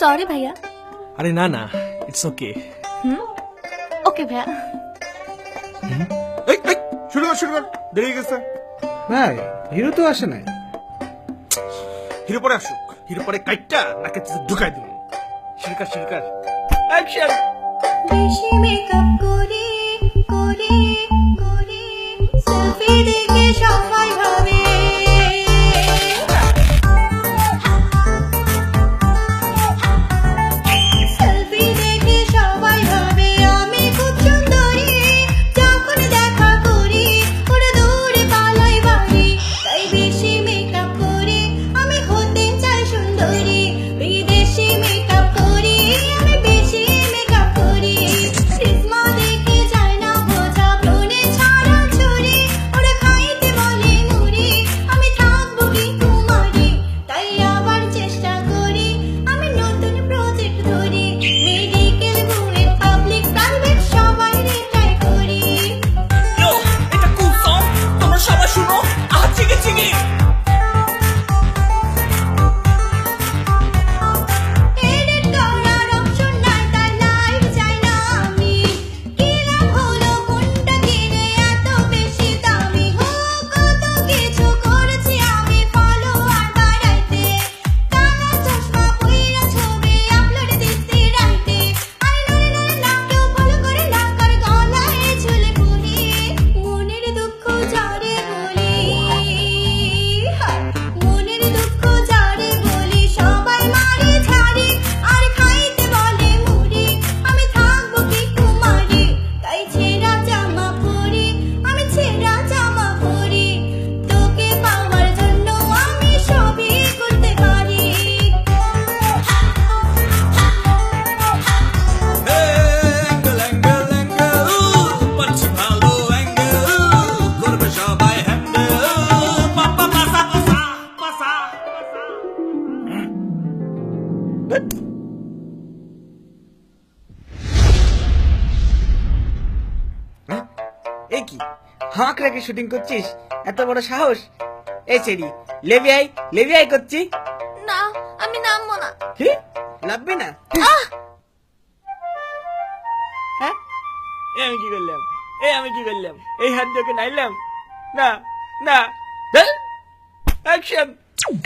Sorry ভাইয়া আরে না না ইটস ওকে হুম ওকে ভাইয়া এই এই শুরু কর শুরু কর দেরি হয়ে গেছে ভাই হিরো তো আসে নাই হিরো পরে আসুক হিরো পরে কাইটটা নাকে ঢুকাই দিব শিরকার শিরকার অ্যাকশন বেশি মেকআপ করে করে এই কি? হাঁক রেখে শুটিং করছিস? এত বড় সাহস? এই ছেড়ি লেবিআই লেবিআই করছি। না আমি নামবো না। কি? লাভবে না? হ্যাঁ? এ আমি কি করলাম? এই আমি কি করলাম? এই হাত দিয়ে নাইলাম না না। অ্যাকশন!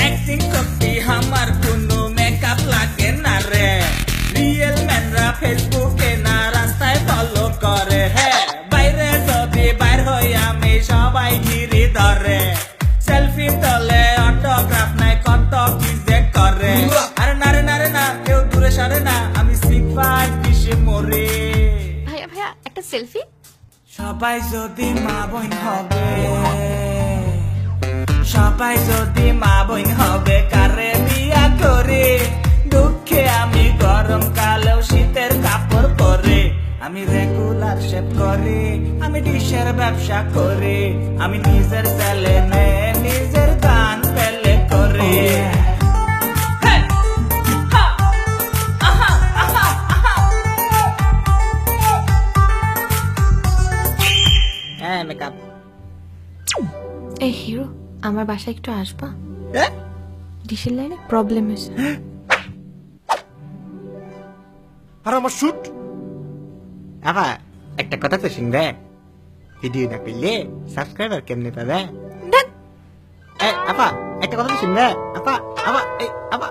অ্যাক্টিং করতে আমার কোনো তোলে অটোগ্রাফ নাই কত কি যে করে। আরে না রে না রে না কেউ দূরে সরে না আমি সিপাই মরে। ভাইয়া ভাইয়া একটা সেলফি সবাই যদি মা বোন হবে সবাই যদি মা বোন হবে কারে বিয়া করে? দুঃখে আমি গরম কালেও শীতের কাপড় পরে। আমি রেগুলার শেপ করি আমি ডিশের ব্যবসা করি। আমি নিজের চ্যালেনে নিজের করি। আহা। হ্যাঁ মেকআপ এই হিরো আমার বাসায় একটু আসবা? ডিশের লাইনে প্রবলেম হয়েছে। আর আমার শুট আপা একটা কথা তো শুনবে। ভিডিও না করলে সাবস্ক্রাইবার কেমনে পাবে? এই, আপা একটা কথা তো শুনবে আপা আপা এই আপা